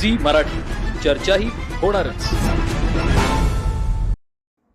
Zee Marathi. चर्चाही होणारच.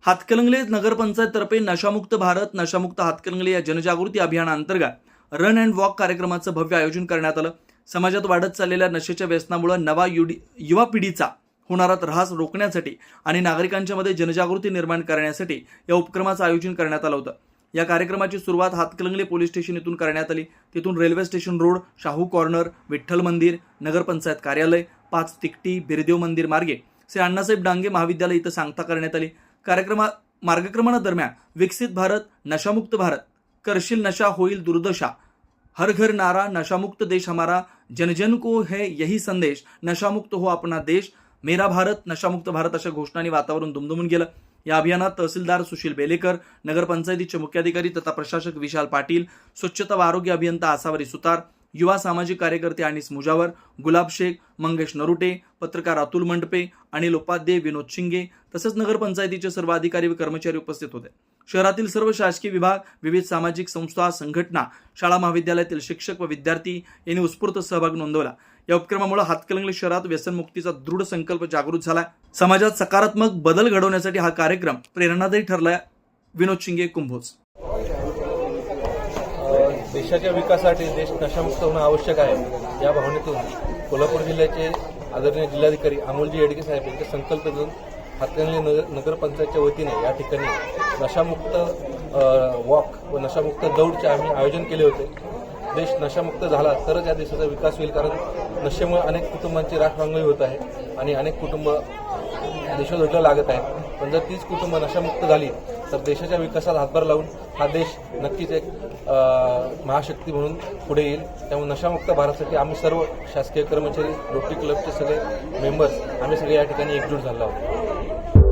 हातकलंगले नगरपंचायततर्फे नशामुक्त भारत नशामुक्त हातकलंगले या जनजागृती अभियानाअंतर्गत रन अँड वॉक कार्यक्रमाचं भव्य आयोजन करण्यात आलं. समाजात वाढत चाललेल्या नशेच्या व्यसनामुळे नवा युडी युवा पिढीचा होणारा त्रास रोखण्यासाठी आणि नागरिकांच्या मध्ये जनजागृती निर्माण करण्यासाठी या उपक्रमाचं आयोजन करण्यात आलं होतं. या कार्यक्रमाची सुरुवात हातकलंगले पोलीस स्टेशन येथून करण्यात आली. तिथून railway station road Shahu corner Vitthal मंदिर नगरपंचायत कार्यालय पाच तिकटी बिरदेव मंदिर मार्गे श्री अण्णासाहेब डांगे महाविद्यालय इथं सांगता करण्यात आली. कार्यक्रमा मार्गक्रमणादरम्यान विकसित भारत नशामुक्त भारत करशील नशा होईल दुर्दशा हर घर नारा नशामुक्त देश हमारा जनजन को है यही संदेश नशामुक्त हो अपना देश मेरा भारत नशामुक्त भारत अशा घोषणांनी वातावरण दुमदुमून गेलं. या अभियानात तहसीलदार सुशील बेलेकर नगरपंचायतीचे मुख्याधिकारी तथा प्रशासक विशाल पाटील स्वच्छता व आरोग्य अभियंता आसावरी सुतार युवा सामाजिक कार्यकर्ते अनिस मुजावर गुलाब शेख मंगेश नरुटे पत्रकार अतुल मंडपे अनिल उपाध्ये विनोद शिंगे तसंच नगरपंचायतीचे सर्व अधिकारी व कर्मचारी उपस्थित होते. शहरातील सर्व शासकीय विभाग विविध सामाजिक संस्था संघटना शाळा महाविद्यालयातील शिक्षक व विद्यार्थी यांनी उत्स्फूर्त सहभाग नोंदवला. या उपक्रमामुळे हातकलंगले शहरात व्यसनमुक्तीचा दृढ संकल्प जागृत झाला. समाजात सकारात्मक बदल घडवण्यासाठी हा कार्यक्रम प्रेरणादायी ठरलाय विनोद शिंगे कुंभोज. देशाच्या विकासासाठी देश नशामुक्त होणं आवश्यक आहे. या भावनेतून कोल्हापूर जिल्ह्याचे आदरणीय जिल्हाधिकारी अमोलजी येडगे साहेब यांच्या संकल्पनेतून हातकणंगले नगर नगरपंचायतच्या वतीने या ठिकाणी नशामुक्त वॉक व नशामुक्त दौडचे आम्ही आयोजन केले होते. देश नशामुक्त झाला तरच या देशाचा विकास होईल कारण नशेमुळे अनेक कुटुंबांची राखवांगळी होत आहे आणि अनेक कुटुंब देशोधडीला लागत आहेत. पण जर तीच कुटुंब नशामुक्त झाली तर देशाच्या विकासाला हातभार लावून हा देश नक्कीच एक महाशक्ती म्हणून पुढे येईल. त्यामुळे नशामुक्त भारतासाठी आम्ही सर्व शासकीय कर्मचारी रोटरी क्लबचे सगळे मेंबर्स आम्ही सगळे या ठिकाणी एकजूट झालो आहोत.